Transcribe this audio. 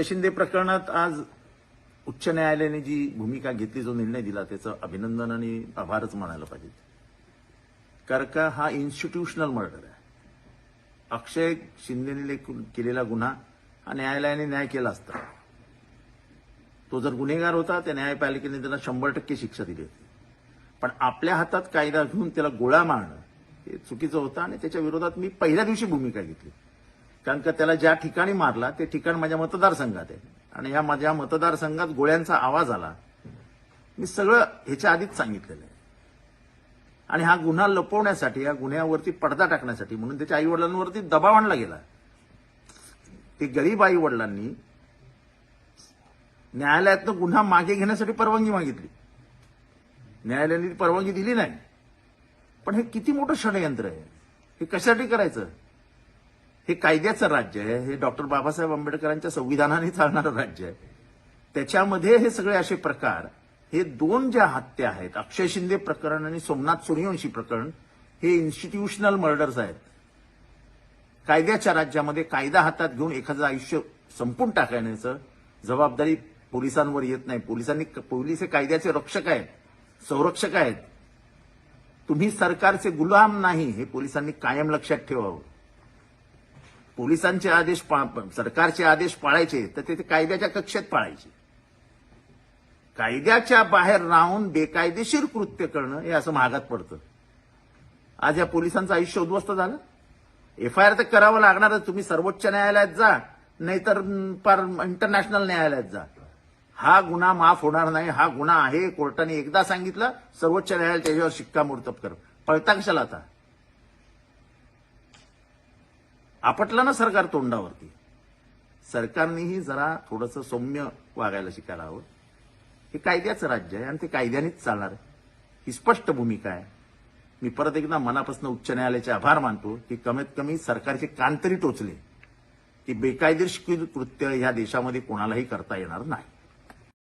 अक्षय शिंदे प्रकरणात आज उच्च न्यायालयाने जी भूमिका घेतली जो निर्णय दिला त्याचं अभिनंदन आणि आभारच मानायला पाहिजे. कारण का हा इन्स्टिट्यूशनल मर्डर आहे. अक्षय शिंदेने केलेला गुन्हा हा न्यायालयाने न्याय केला असता. तो जर गुन्हेगार होता त्या न्यायपालिकेने त्याला शंभर टक्के शिक्षा दिली होती. पण आपल्या हातात कायदा घेऊन त्याला गोळा मारणं हे चुकीचं होतं आणि त्याच्या विरोधात मी पहिल्या दिवशी भूमिका घेतली. कारण का त्याला ज्या ठिकाणी मारला ते ठिकाण माझ्या मतदारसंघात आहे. आणि या माझ्या मतदारसंघात गोळ्यांचा आवाज आला. मी सगळं ह्याच्या आधीच सांगितलेलं आहे. आणि हा गुन्हा लपवण्यासाठी या गुन्ह्यावरती पडदा टाकण्यासाठी म्हणून त्याच्या आई वडिलांवरती दबाव आणला गेला. ते गरीब आई वडिलांनी न्यायालयातनं गुन्हा मागे घेण्यासाठी परवानगी मागितली. न्यायालयाने ती परवानगी दिली नाही. पण हे किती मोठं षडयंत्र आहे. हे कशासाठी करायचं? हे कायद्याचं राज्य आहे हे डॉक्टर बाबासाहेब आंबेडकरांच्या संविधानाने चालणारं राज्य आहे. त्याच्यामध्ये हे सगळे असे प्रकार हे दोन ज्या हत्या आहेत अक्षय शिंदे प्रकरण आणि सोमनाथ सूर्यवंशी प्रकरण हे इन्स्टिट्यूशनल मर्डर्स आहेत. कायद्याच्या राज्यामध्ये कायदा हातात घेऊन एखादं आयुष्य संपून टाकण्याचं जबाबदारी पोलिसांवर येत नाही. पोलिसांनी पोलीस हे कायद्याचे रक्षक आहेत संरक्षक आहेत. तुम्ही सरकारचे गुलाम नाही हे पोलिसांनी कायम लक्षात ठेवावं. पोलिसांचे आदेश पा- सरकारचे आदेश पाळायचे तर ते ते कायद्याच्या कक्षेत पाळायचे. कायद्याच्या बाहेर राहून बेकायदेशीर कृत्य करणं हे असं महागात पडतं. आज या पोलिसांचं आयुष्य उद्ध्वस्त झालं. एफ आय आर तर करावं लागणारच तुम्ही सर्वोच्च न्यायालयात जा नाहीतर अं, पार इंटरनॅशनल न्यायालयात जा. हा गुन्हा माफ होणार नाही. हा गुन्हा आहे. कोर्टाने एकदा सांगितलं सर्वोच्च न्यायालय त्याच्यावर शिक्कामोर्तब कर. पळता कशाला आता. आपटलं ना सरकार तोंडावरती. सरकारनेही जरा थोडंसं सौम्य वागायला शिकायला हवं. हे कायद्याचं राज्य आहे आणि ते कायद्यानेच चालणार आहे. ही स्पष्ट भूमिका आहे. मी परत एकदा मनापासून उच्च न्यायालयाचे आभार मानतो की कमीत कमी सरकारचे कान तरी टोचले की बेकायदेशीर कृत्य ह्या देशामध्ये कोणालाही करता येणार नाही.